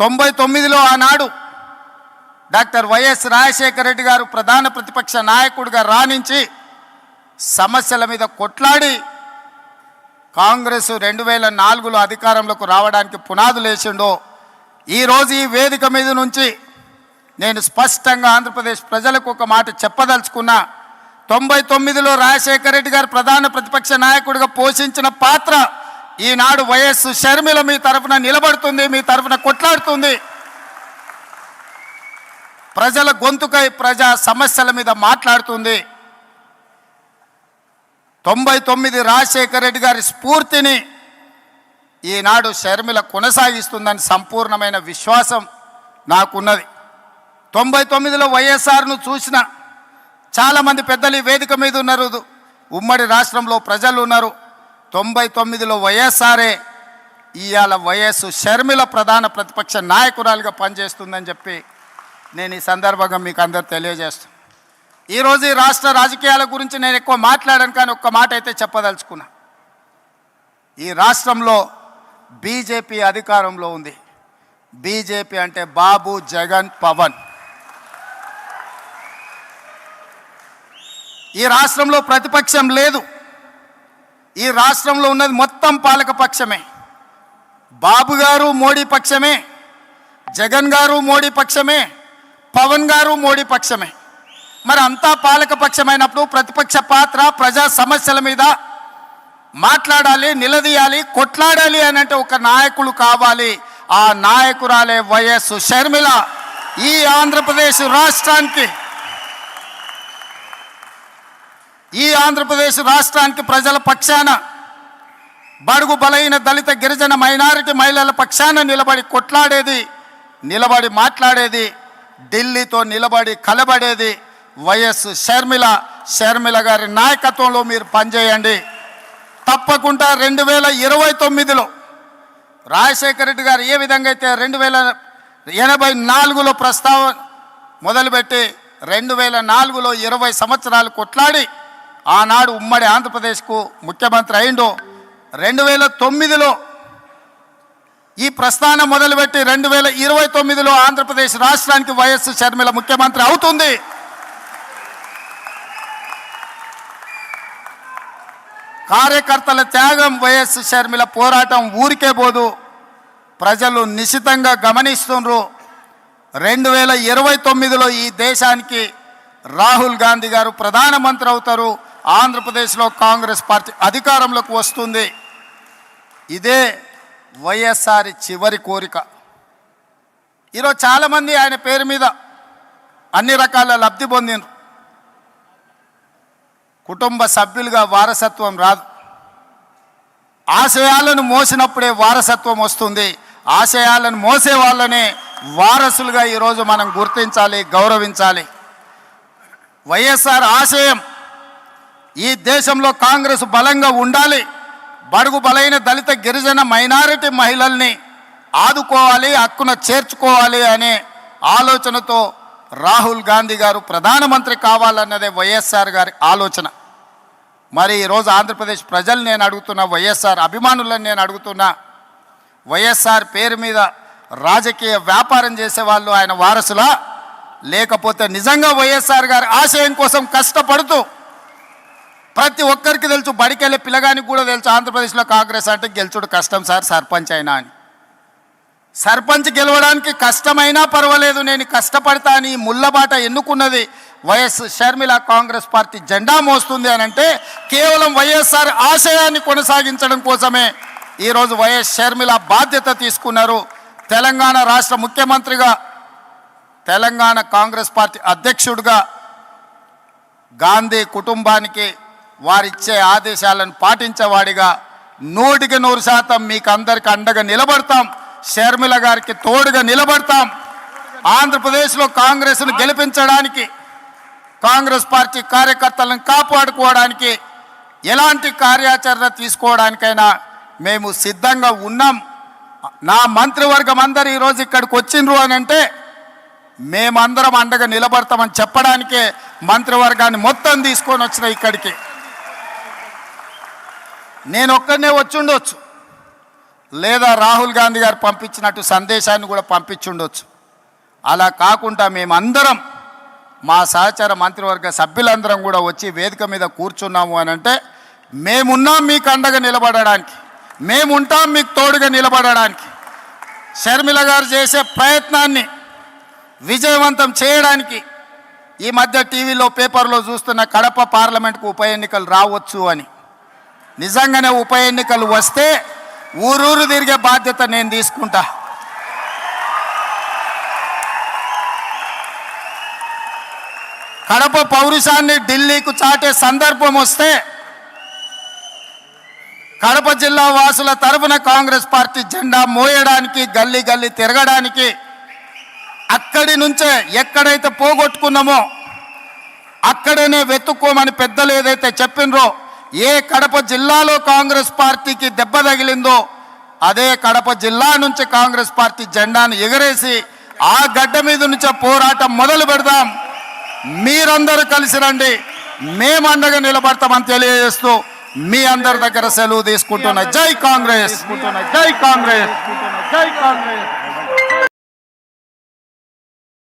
తొంభై తొమ్మిదిలో ఆనాడు డాక్టర్ వైఎస్ రాజశేఖర రెడ్డి గారు ప్రధాన ప్రతిపక్ష నాయకుడిగా రాణించి సమస్యల మీద కొట్లాడి కాంగ్రెస్ రెండు వేల నాలుగులో అధికారంలోకి రావడానికి పునాదులు వేసిండో ఈరోజు ఈ వేదిక మీద నుంచి నేను స్పష్టంగా ఆంధ్రప్రదేశ్ ప్రజలకు ఒక మాట చెప్పదలుచుకున్నా తొంభై తొమ్మిదిలో రాజశేఖర రెడ్డి గారు ప్రధాన ప్రతిపక్ష నాయకుడిగా పోషించిన పాత్ర ఈనాడు వైఎస్ షర్మిల మీ తరఫున నిలబడుతుంది మీ తరఫున కొట్లాడుతుంది. ప్రజల గొంతుకై ప్రజా సమస్యల మీద మాట్లాడుతుంది. తొంభై తొమ్మిది రాజశేఖర రెడ్డి గారి స్ఫూర్తిని ఈనాడు షర్మిల కొనసాగిస్తుందని సంపూర్ణమైన విశ్వాసం నాకున్నది. తొంభై తొమ్మిదిలో వైఎస్ఆర్ను చూసిన చాలామంది పెద్దలు వేదిక మీద ఉన్నారు. ఉమ్మడి రాష్ట్రంలో ప్రజలు ఉన్నారు. తొంభై తొమ్మిదిలో వైఎస్ఆర్ఏ ఇవాళ వైఎస్ షర్మిల ప్రధాన ప్రతిపక్ష నాయకురాలుగా పనిచేస్తుందని చెప్పి నేను ఈ సందర్భంగా మీకు అందరు తెలియజేస్తాను ఈరోజు ఈ రాష్ట్ర రాజకీయాల గురించి నేను ఎక్కువ మాట్లాడాను కానీ ఒక్క మాట అయితే చెప్పదలుచుకున్నా. ఈ రాష్ట్రంలో బీజేపీ అధికారంలో ఉంది. బీజేపీ అంటే బాబు జగన్ పవన్. ఈ రాష్ట్రంలో ప్రతిపక్షం లేదు. ఈ రాష్ట్రంలో ఉన్నది మొత్తం పాలక పక్షమే. బాబు గారు మోడీ పక్షమే. జగన్ గారు మోడీ పక్షమే. పవన్ గారు మోడీ పక్షమే. మరి అంతా పాలక పక్షమైనప్పుడు ప్రతిపక్ష పాత్ర ప్రజా సమస్యల మీద మాట్లాడాలి నిలదీయాలి కొట్లాడాలి అని అంటే ఒక నాయకులు కావాలి. ఆ నాయకురాలే వైఎస్ షర్మిల. ఈ ఆంధ్రప్రదేశ్ రాష్ట్రానికి ఈ ఆంధ్రప్రదేశ్ రాష్ట్రానికి ప్రజల పక్షాన బడుగు బలైన దళిత గిరిజన మైనారిటీ మహిళల పక్షాన నిలబడి కొట్లాడేది నిలబడి మాట్లాడేది ఢిల్లీతో నిలబడి కలబడేది వైఎస్ షర్మిల షర్మిల గారి నాయకత్వంలో మీరు పనిచేయండి. తప్పకుండా రెండు వేల ఇరవై తొమ్మిదిలో రాజశేఖర రెడ్డి గారు ఏ విధంగా అయితే రెండు వేల ఎనభై నాలుగులో ప్రస్తావన మొదలుపెట్టి రెండు వేల నాలుగులో ఇరవై సంవత్సరాలు కొట్లాడి ఆనాడు ఉమ్మడి ఆంధ్రప్రదేశ్కు ముఖ్యమంత్రి అయిండో. రెండు వేల తొమ్మిదిలో ఈ ప్రస్థానం మొదలుపెట్టి రెండు వేల ఇరవై తొమ్మిదిలో ఆంధ్రప్రదేశ్ రాష్ట్రానికి వైఎస్ షర్మిల ముఖ్యమంత్రి అవుతుంది. కార్యకర్తల త్యాగం వైఎస్ షర్మిల పోరాటం ఊరికే పోదు. ప్రజలు నిశితంగా గమనిస్తుండ్రు. రెండు వేల ఇరవై తొమ్మిదిలో ఈ దేశానికి రాహుల్ గాంధీ గారు ప్రధానమంత్రి అవుతారు. ఆంధ్రప్రదేశ్లో కాంగ్రెస్ పార్టీ అధికారంలోకి వస్తుంది. ఇదే వైఎస్ఆర్ చివరి కోరిక. ఈరోజు చాలామంది ఆయన పేరు మీద అన్ని రకాల లబ్ధి పొందిండ్రు. కుటుంబ సభ్యులుగా వారసత్వం రాదు. ఆశయాలను మోసినప్పుడే వారసత్వం వస్తుంది. ఆశయాలను మోసే వాళ్ళనే వారసులుగా ఈరోజు మనం గుర్తించాలి గౌరవించాలి. వైఎస్ఆర్ ఆశయం ఈ దేశంలో కాంగ్రెస్ బలంగా ఉండాలి. బడుగు బలైన దళిత గిరిజన మైనారిటీ మహిళల్ని ఆదుకోవాలి హక్కున చేర్చుకోవాలి అనే ఆలోచనతో రాహుల్ గాంధీ గారు ప్రధానమంత్రి కావాలన్నదే వైఎస్ఆర్ గారి ఆలోచన. మరి ఈరోజు ఆంధ్రప్రదేశ్ ప్రజలు నేను అడుగుతున్న వైఎస్ఆర్ అభిమానులను నేను అడుగుతున్నా వైఎస్ఆర్ పేరు మీద రాజకీయ వ్యాపారం చేసేవాళ్ళు ఆయన వారసులా? లేకపోతే నిజంగా వైఎస్ఆర్ గారి ఆశయం కోసం కష్టపడుతూ ప్రతి ఒక్కరికి తెలుసు బడికెళ్ళే పిల్లగానికి కూడా తెలుసు ఆంధ్రప్రదేశ్లో కాంగ్రెస్ అంటే గెలుచుడు కష్టం సార్ సర్పంచ్ అయినా అని. సర్పంచ్ గెలవడానికి కష్టమైనా పర్వాలేదు నేను కష్టపడతా అని ఈ ముళ్ళబాట ఎన్నుకున్నది వైఎస్ షర్మిల కాంగ్రెస్ పార్టీ జెండా మోస్తుంది అని అంటే కేవలం వైఎస్ఆర్ ఆశయాన్ని కొనసాగించడం కోసమే ఈరోజు వైఎస్ షర్మిల బాధ్యత తీసుకున్నారు తెలంగాణ రాష్ట్ర ముఖ్యమంత్రిగా తెలంగాణ కాంగ్రెస్ పార్టీ అధ్యక్షుడిగా గాంధీ కుటుంబానికి వారిచ్చే ఆదేశాలను పాటించేవాడిగా నూటికి నూరు శాతం మీకు అందరికి అండగా నిలబడతాం. షర్మిల గారికి తోడుగా నిలబడతాం. ఆంధ్రప్రదేశ్లో కాంగ్రెస్ను గెలిపించడానికి కాంగ్రెస్ పార్టీ కార్యకర్తలను కాపాడుకోవడానికి ఎలాంటి కార్యాచరణ తీసుకోవడానికైనా మేము సిద్ధంగా ఉన్నాం. నా మంత్రివర్గం అందరు ఈరోజు ఇక్కడికి వచ్చిండ్రు అని అంటే మేమందరం అండగా నిలబడతామని చెప్పడానికే మంత్రివర్గాన్ని మొత్తం తీసుకొని వచ్చిన ఇక్కడికి. నేను ఒక్కడనే వచ్చి ఉండొచ్చు లేదా రాహుల్ గాంధీ గారు పంపించినట్టు సందేశాన్ని కూడా పంపించుండొచ్చు. అలా కాకుండా మేమందరం మా సహచార మంత్రివర్గ సభ్యులందరం కూడా వచ్చి వేదిక మీద కూర్చున్నాము అని అంటే మేమున్నాం మీకు అండగా నిలబడడానికి మేముంటాం మీకు తోడుగా నిలబడడానికి. షర్మిల గారు చేసే ప్రయత్నాన్ని విజయవంతం చేయడానికి ఈ మధ్య టీవీలో పేపర్లో చూస్తున్న కడప పార్లమెంట్కు ఉప ఎన్నికలు రావచ్చు అని. నిజంగానే ఉప ఎన్నికలు వస్తే ఊరూరు తిరిగే బాధ్యత నేను తీసుకుంటా. కడప పౌరుషాన్ని ఢిల్లీకు చాటే సందర్భం వస్తే కడప జిల్లా వాసుల తరపున కాంగ్రెస్ పార్టీ జెండా మోయడానికి గల్లీ గల్లీ తిరగడానికి అక్కడి నుంచే ఎక్కడైతే పోగొట్టుకున్నామో అక్కడనే వెతుక్కోమని పెద్దలు ఏదైతే చెప్పినరో ఏ కడప జిల్లాలో కాంగ్రెస్ పార్టీకి దెబ్బ తగిలిందో అదే కడప జిల్లా నుంచి కాంగ్రెస్ పార్టీ జెండాను ఎగరేసి ఆ గడ్డ మీద నుంచే పోరాటం మొదలు పెడదాం. మీరందరూ కలిసి రండి. మేము అండగా నిలబడతామని తెలియజేస్తూ మీ అందరి దగ్గర సెలవు తీసుకుంటున్న జై కాంగ్రెస్. జై కాంగ్రెస్ జై కాంగ్రెస్.